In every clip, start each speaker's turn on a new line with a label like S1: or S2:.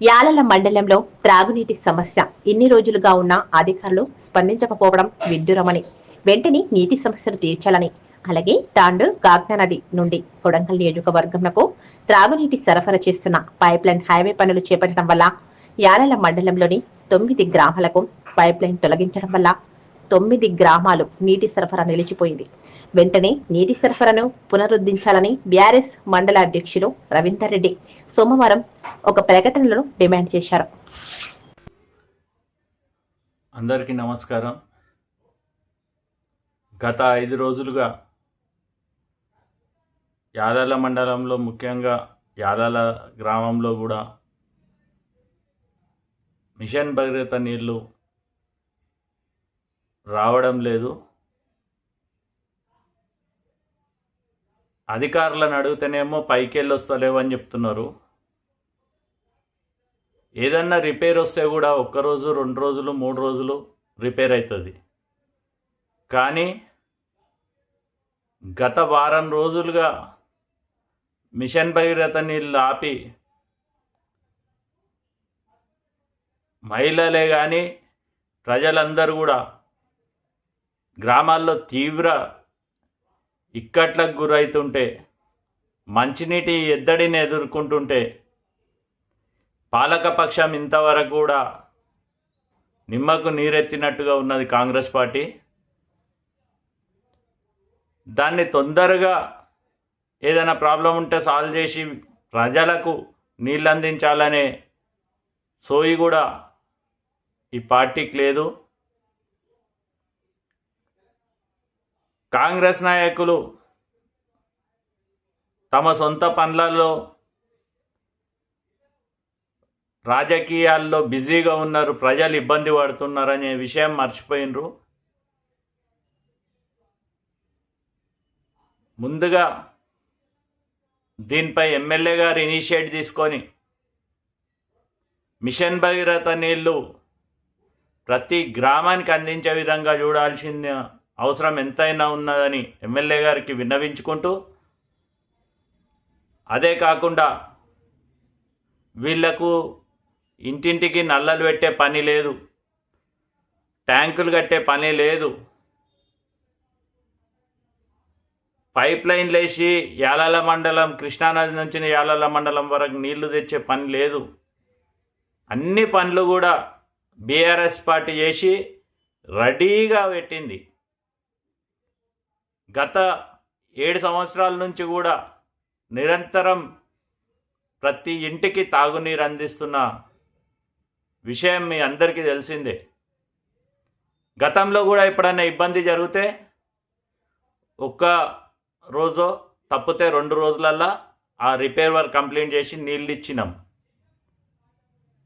S1: యాలల మండలంలో త్రాగునీటి సమస్య. ఇన్ని రోజులుగా ఉన్న అధికారులు స్పందించకపోవడం విడ్డూరమని. వెంటనే నీటి సమస్యను తీర్చాలని. అలాగే తాండు కాగ్నా నది నుండి కొడంగల్ నియోజకవర్గంకు త్రాగునీటి సరఫరా చేస్తున్న పైప్ లైన్ హైవే పనులు చేపట్టడం వల్ల యాలల మండలంలోని తొమ్మిది గ్రామాలకు పైప్ లైన్ తొలగించడం వల్ల తొమ్మిది గ్రామాలు నీటి సరఫరా నిలిచిపోయింది. వెంటనే నీటి సరఫరాను పునరుద్ధరించాలని బీఆర్ఎస్ మండల అధ్యక్షులు రవీందర్ రెడ్డి సోమవారం ఒక ప్రకటనలో డిమాండ్ చేశారు.
S2: అందరికీ నమస్కారం. గత ఐదు రోజులుగా యాదాల మండలంలో ముఖ్యంగా యాదాల గ్రామంలో కూడా మిషన్ భగీరథ నీళ్ళు రావడం లేదు. అధికారులను అడిగితేనేమో పైకి వెళ్ళి చెప్తున్నారు. ఏదన్నా రిపేర్ వస్తే కూడా ఒక్కరోజు రెండు రోజులు మూడు రోజులు రిపేర్ అవుతుంది కానీ గత వారం రోజులుగా మిషన్ భగీరథ నీళ్ళు ఆపి మహిళలే కానీ ప్రజలందరూ కూడా గ్రామాల్లో తీవ్ర ఇక్కట్లకు గురవుతుంటే మంచినీటి ఎద్దడిని ఎదుర్కొంటుంటే పాలకపక్షం ఇంతవరకు కూడా నిమ్మకు నీరెత్తినట్టుగా ఉన్నది కాంగ్రెస్ పార్టీ. దాన్ని తొందరగా ఏదైనా ప్రాబ్లం ఉంటే సాల్వ్ చేసి ప్రజలకు నీళ్ళు అందించాలనే సోయి కూడా ఈ పార్టీకి లేదు. కాంగ్రెస్ నాయకులు తమ సొంత పనులలో రాజకీయాల్లో బిజీగా ఉన్నారు ప్రజలు ఇబ్బంది పడుతున్నారనే విషయం మర్చిపోయినరు. ముందుగా దీనిపై ఎమ్మెల్యే గారు ఇనిషియేట్ తీసుకొని మిషన్ భగీరథ నీళ్ళు ప్రతి గ్రామానికి అందించే విధంగా చూడాల్సిన అవసరం ఎంతైనా ఉన్నదని ఎమ్మెల్యే గారికి విన్నవించుకుంటూ అదే కాకుండా వీళ్ళకు ఇంటింటికి నల్లలు పెట్టే పని లేదు ట్యాంకులు కట్టే పని లేదు పైప్ లైన్లు వేసి యాలాల మండలం కృష్ణానది నుంచి యాలాల మండలం వరకు నీళ్ళు తెచ్చే పని లేదు. అన్ని పనులు కూడా బీఆర్ఎస్ పార్టీ చేసి రెడీగా పెట్టింది. గత ఏడు సంవత్సరాల నుంచి కూడా నిరంతరం ప్రతి ఇంటికి తాగునీరు అందిస్తున్న విషయం మీ అందరికీ తెలిసిందే. గతంలో కూడా ఎప్పుడైనా ఇబ్బంది జరిగితే ఒక్క రోజు తప్పితే రెండు రోజులల్లా ఆ రిపేర్ వర్క్ కంప్లీట్ చేసి నీళ్ళు ఇచ్చినాం.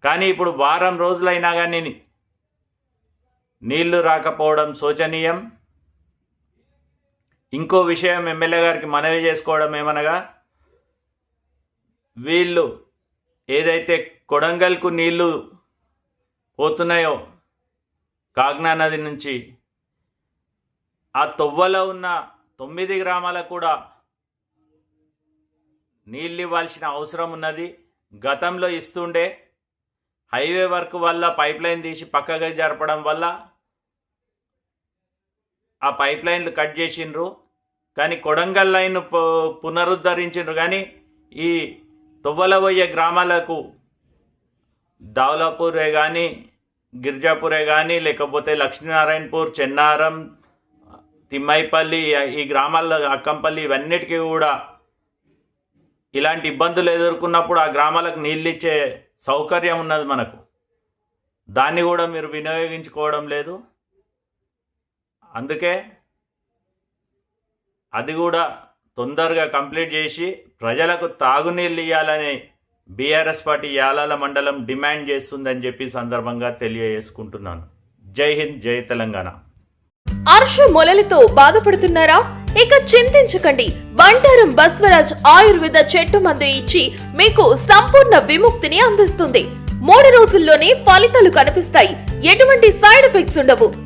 S2: కానీ ఇప్పుడు వారం రోజులైనా కానీ నీళ్ళు రాకపోవడం శోచనీయం. ఇంకో విషయం ఎమ్మెల్యే గారికి మనవి చేసుకోవడం ఏమనగా వీళ్ళు ఏదైతే కొడంగల్కు నీళ్ళు పోతున్నాయో కాగ్నా నది నుంచి ఆ తొవ్వలో ఉన్న తొమ్మిది గ్రామాలకు కూడా నీళ్ళు ఇవ్వాల్సిన అవసరం ఉన్నది. గతంలో ఇస్తుండే హైవే వర్క్ వల్ల పైప్ లైన్ తీసి పక్కగా జరపడం వల్ల ఆ పైప్ లైన్లు కట్ చేసిండ్రు. కానీ కొడంగల్ లైన్ పు- పునరుద్ధరించిండ్రు కానీ ఈ తొవ్వలబోయే గ్రామాలకు దావులాపూరే కానీ గిరిజాపూరే కానీ లేకపోతే లక్ష్మీనారాయణపూర్ చెన్నారం తిమ్మైపల్లి ఈ గ్రామాల్లో అక్కంపల్లి ఇవన్నిటికీ కూడా ఇలాంటి ఇబ్బందులు ఎదుర్కొన్నప్పుడు ఆ గ్రామాలకు నీళ్ళు ఇచ్చే సౌకర్యం ఉన్నది మనకు. దాన్ని కూడా మీరు వినియోగించుకోవడం లేదు. అందుకే అది కూడా తొందరగా కంప్లీట్ చేసి ప్రజలకు తాగునీళ్ళు ఇవ్వాలని బీఆర్ఎస్ పార్టీ యాలాల మండలం డిమాండ్ చేస్తుందని చెప్పి సందర్భంగా తెలియజేసుకుంటున్నాను. జై హింద్ జై తెలంగాణ.
S3: అర్ష మొలలతో బాధపడుతున్నారా? ఇక చింతించకండి. బంటారం బస్వరాజ్ ఆయుర్వేద చెట్టు మందు ఇచ్చి మీకు సంపూర్ణ విముక్తిని అందిస్తుంది. మూడు రోజుల్లోనే ఫలితాలు కనిపిస్తాయి. ఎటువంటి సైడ్ ఎఫెక్ట్స్ ఉండవు.